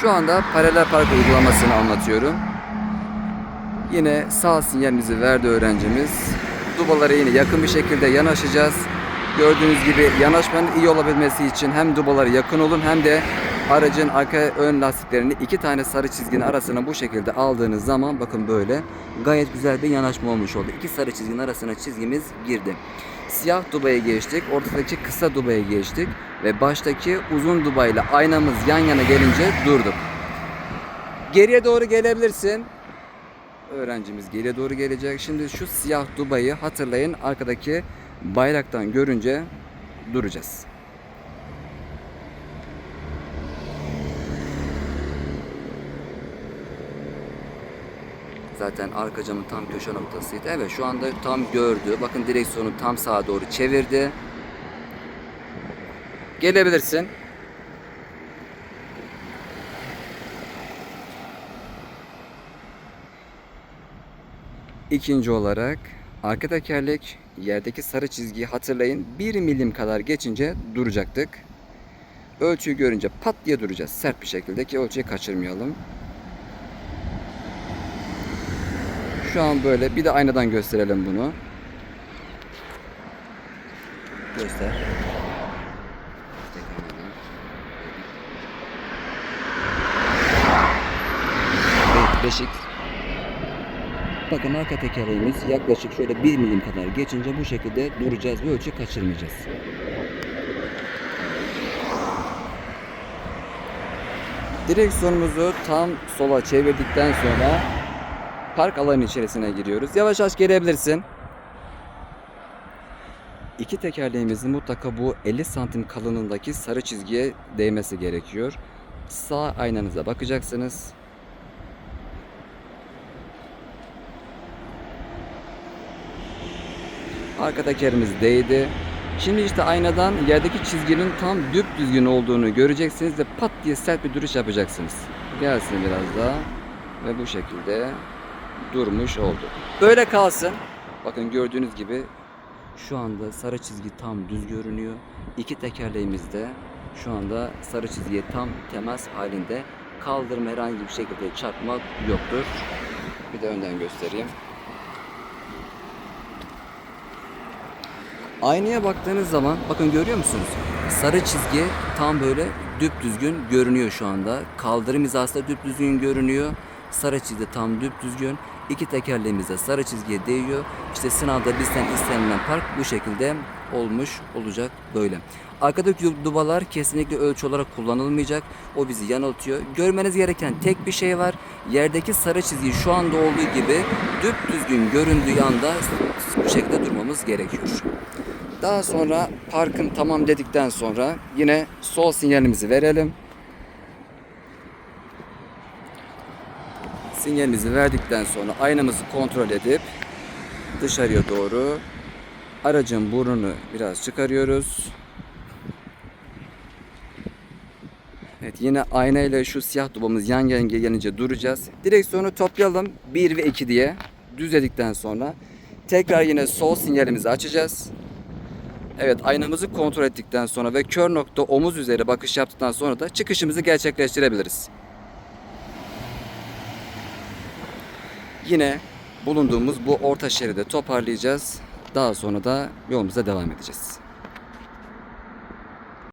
Şu anda paralel park uygulamasını anlatıyorum. Yine sağ sinyalimizi verdi öğrencimiz. Dubalara yine yakın bir şekilde yanaşacağız. Gördüğünüz gibi yanaşmanın iyi olabilmesi için hem dubalara yakın olun hem de aracın arka ön lastiklerini iki tane sarı çizginin arasına bu şekilde aldığınız zaman bakın böyle gayet güzel bir yanaşma olmuş oldu. İki sarı çizginin arasına çizgimiz girdi. Siyah dubaya geçtik. Ortadaki kısa dubaya geçtik. Ve baştaki uzun dubayla aynamız yan yana gelince durduk. Geriye doğru gelebilirsin. Öğrencimiz geriye doğru gelecek. Şimdi şu siyah dubayı hatırlayın. Arkadaki bayraktan görünce duracağız. Zaten arka camın tam köşe noktasıydı. Evet şu anda tam gördü. Bakın direksiyonu tam sağa doğru çevirdi. Gelebilirsin. İkinci olarak arka tekerlek yerdeki sarı çizgiyi hatırlayın. 1 milim kadar geçince duracaktık. Ölçüyü görünce pat diye duracağız. Sert bir şekilde ki ölçüyü kaçırmayalım. Şu an böyle. Bir de aynadan gösterelim bunu. Göster. Beşik. Bakın arka tekerleğimiz yaklaşık şöyle 1 milim kadar geçince bu şekilde duracağız ve ölçü kaçırmayacağız. Direksiyonumuzu tam sola çevirdikten sonra park alanı içerisine giriyoruz. Yavaş yavaş gelebilirsin. İki tekerleğimizin mutlaka bu 50 santim kalınlığındaki sarı çizgiye değmesi gerekiyor. Sağ aynanıza bakacaksınız. Arka tekerimiz değdi. Şimdi işte aynadan yerdeki çizginin tam düzgün olduğunu göreceksiniz ve pat diye sert bir duruş yapacaksınız. Gelsin biraz daha ve bu şekilde durmuş oldu. Böyle kalsın. Bakın gördüğünüz gibi şu anda sarı çizgi tam düz görünüyor. İki tekerleğimiz de şu anda sarı çizgiye tam temas halinde. Kaldırma herhangi bir şekilde çarpmak yoktur. Bir de önden göstereyim. Aynaya baktığınız zaman bakın görüyor musunuz? Sarı çizgi tam böyle düp düzgün görünüyor şu anda. Kaldırım hizasında düp düzgün görünüyor. Sarı çizgi tam düp düzgün. İki tekerleğimiz de sarı çizgiye değiyor. İşte sınavda bizden istenilen park bu şekilde olmuş olacak böyle. Arkadaki dubalar kesinlikle ölçü olarak kullanılmayacak. O bizi yanıltıyor. Görmeniz gereken tek bir şey var. Yerdeki sarı çizgi şu anda olduğu gibi düp düzgün göründüğü anda bu şekilde durmamız gerekiyor. Daha sonra parkın tamam dedikten sonra yine sol sinyalimizi verelim. Sinyalimizi verdikten sonra aynamızı kontrol edip dışarıya doğru aracın burnunu biraz çıkarıyoruz. Evet yine aynayla şu siyah dubamız yan yana gelince duracağız. Direksiyonu toplayalım 1 ve 2 diye düzledikten sonra tekrar yine sol sinyalimizi açacağız. Evet aynamızı kontrol ettikten sonra ve kör nokta omuz üzeri bakış yaptıktan sonra da çıkışımızı gerçekleştirebiliriz. Yine bulunduğumuz bu orta şeride toparlayacağız. Daha sonra da yolumuza devam edeceğiz.